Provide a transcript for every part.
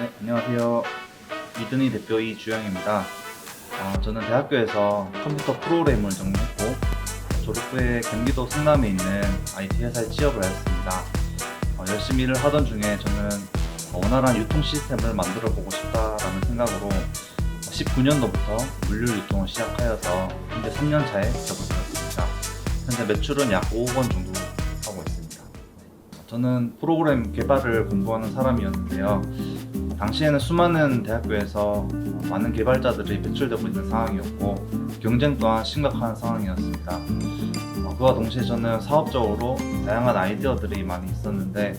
네, 안녕하세요. 이든이 대표 이주영입니다. 어, 저는 대학교에서 컴퓨터 프로그램을 전공했고 졸업 후에 경기도 성남에 있는 IT 회사에 취업을 하였습니다. 어, 열심히 일을 하던 중에 저는 원활한 유통 시스템을 만들어 보고 싶다라는 생각으로 19년도부터 물류 유통을 시작하여서 현재 3년 차에 접어들었습니다. 현재 매출은 약 5억 원 정도 하고 있습니다. 저는 프로그램 개발을 공부하는 사람이었는데요. 당시에는 수많은 대학교에서 많은 개발자들이 배출되고 있는 상황이었고 경쟁 또한 심각한 상황이었습니다. 어, 그와 동시에 저는 사업적으로 다양한 아이디어들이 많이 있었는데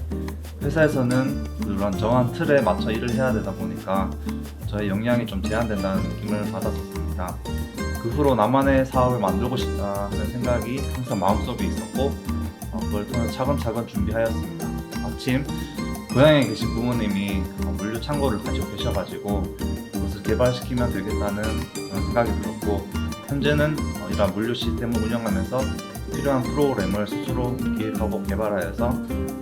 회사에서는 그런 정한 틀에 맞춰 일을 해야 되다 보니까 저의 역량이 좀 제한된다는 느낌을 받았었습니다. 그 후로 나만의 사업을 만들고 싶다는 생각이 항상 마음속에 있었고 어, 그걸 통해 차근차근 준비하였습니다. 마침 고향에 계신 부모님이 어, 물류 창고를 가지고 계셔가지고 그것을 개발시키면 되겠다는 그런 생각이 들었고 현재는 어, 이러한 물류 시스템을 운영하면서 필요한 프로그램을 스스로 기획하고 개발하여서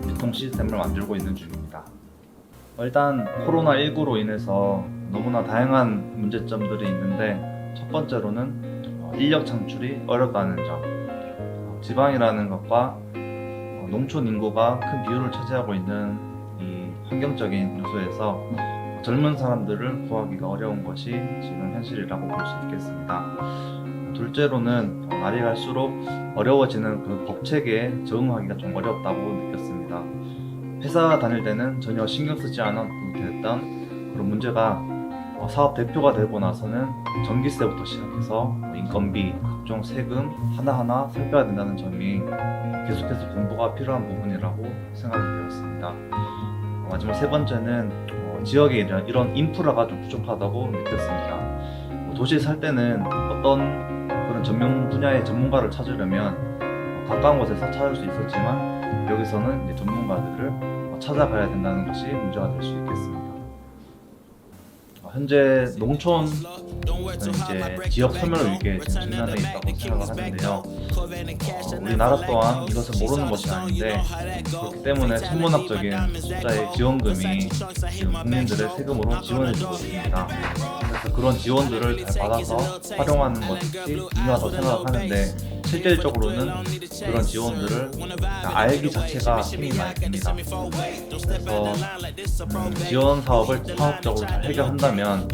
유통 시스템을 만들고 있는 중입니다. 어, 일단 코로나19로 인해서 너무나 다양한 문제점들이 있는데 첫 번째로는 어, 인력 창출이 어렵다는 점 어, 지방이라는 것과 어, 농촌 인구가 큰 비율을 차지하고 있는 이 환경적인 요소에서 어, 젊은 사람들을 구하기가 어려운 것이 지금 현실이라고 볼 수 있겠습니다. 둘째로는 어, 날이 갈수록 어려워지는 그 법체계에 적응하기가 좀 어렵다고 느꼈습니다. 회사 다닐 때는 전혀 신경 쓰지 됐던 그런 문제가 어, 사업 대표가 되고 나서는 전기세부터 시작해서 뭐 인건비, 각종 세금 하나하나 살펴야 된다는 점이 계속해서 공부가 필요한 부분이라고 생각이 되었습니다. 어, 마지막 세 번째는 어, 지역에 이런, 이런 인프라가 좀 부족하다고 느꼈습니다. 어, 도시에 살 때는 어떤 그런 전문 분야의 전문가를 찾으려면 어, 가까운 곳에서 찾을 수 있었지만 여기서는 이제 전문가들을 어, 찾아가야 된다는 것이 문제가 될 수 있겠습니다. 어, 현재 농촌 이제 지역 위해 지금 직면해 있다고 생각을 하는데요. 어, 우리나라 또한 이것을 모르는 것이 아닌데 그렇기 때문에 천문학적인 숫자의 지원금이 국민들의 세금으로 지원해주고 있습니다. 그래서 그런 지원들을 잘 받아서 활용하는 것이 중요하다고 생각하는데 실질적으로는 그런 지원들을 알기 자체가 힘이 많이 됩니다. 그래서 음, 지원 사업을 사업적으로 잘 해결한다면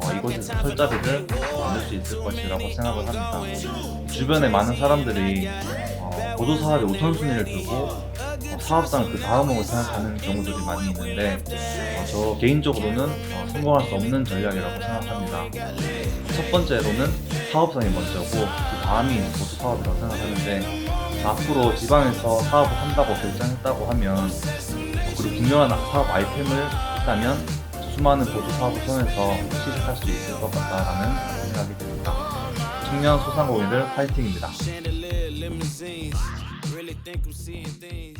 어, 이곳에서 털자리를 만들 수 있을 것이라고 생각을 합니다. 주변에 많은 사람들이 어, 보도 사업의 우선순위를 두고 어, 사업상을 그 다음으로 생각하는 경우들이 많이 있는데 어, 저 개인적으로는 어, 성공할 수 없는 전략이라고 생각합니다. 첫 번째로는 사업성이 먼저고 그 다음이 보도 사업이라고 생각하는데 앞으로 지방에서 사업을 한다고 결정했다고 하면 어, 그리고 분명한 사업 아이템을 있다면 수많은 보도 사업을 통해서 시작할 수 있을 것 같다라는 생각이 듭니다. 청년 소상공인들 파이팅입니다. Really think I'm seeing things.